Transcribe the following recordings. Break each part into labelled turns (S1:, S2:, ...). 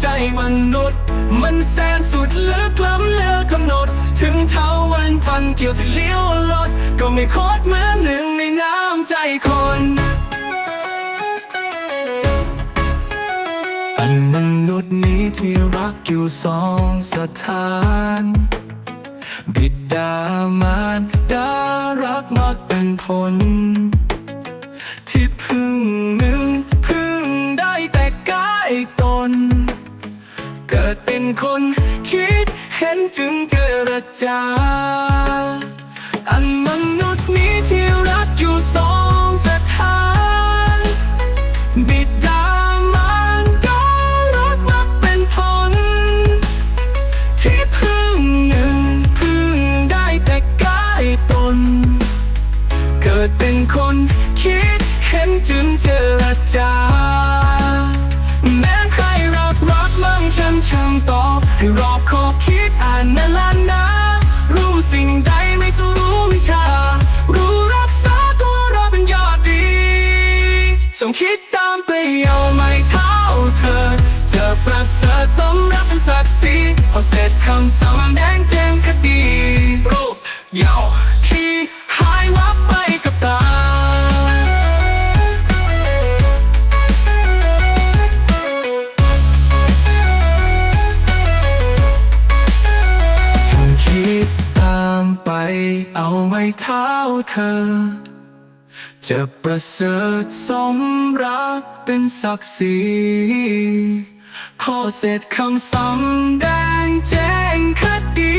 S1: ใจมนุษย์ มันแสนสุดลึกล้ำเลือกกำหนด ถึงเท่าวันพันเกี่ยวที่เลี้ยวลด ก็ไม่โคตรเหมือนหนึ่งในน้ำใจคนอันมนุษย์นี้ที่รักอยู่สองสถาน บิดามารดารักมักเป็นผล ดเห็นจึงเจรจา อันมนุษย์นี้ที่รักอยู่สองสถานบิดามารดารักมักเป็นผล ที่พึ่งหนึ่งพึ่งได้แต่กายตน เกิดเป็นคนคิดเห็นจึงเจรจาแม้ใครรักรักมั่งฉันช่างตอบให้รอ งคิดตามไปเอาไม่เท่าเธอเจะประเสริฐสมรับเป็นศักดิ์ศรีพอเสร็จคำสั่งแดงแจ้งคดี รูปยาวขี้หายวับไปกับตา ฉันคิดตามไปเอาไม่เท้าเธอ จะประเสริฐสมรักเป็นศักดิ์ศรีพอเสร็จคำสั่งแดงแจ้งคดี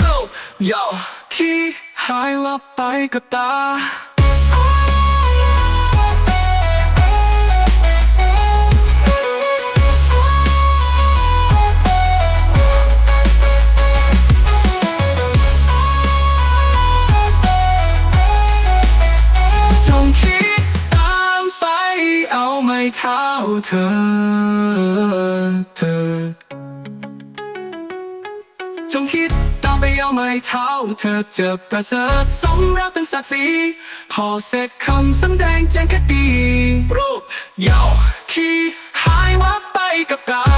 S1: รูปยาวที่หายวับไปกับตา เท้าเธอเธอจงคิดตามไปเอาไม่เท่าเธอจะประเสริฐสมรักเป็นศักดิ์ศรีพอเสร็จคำสำแดงแจ้งคดีรูปยาวขี้หายวับไปกับตา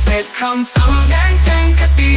S1: said, come some gang, take a beat.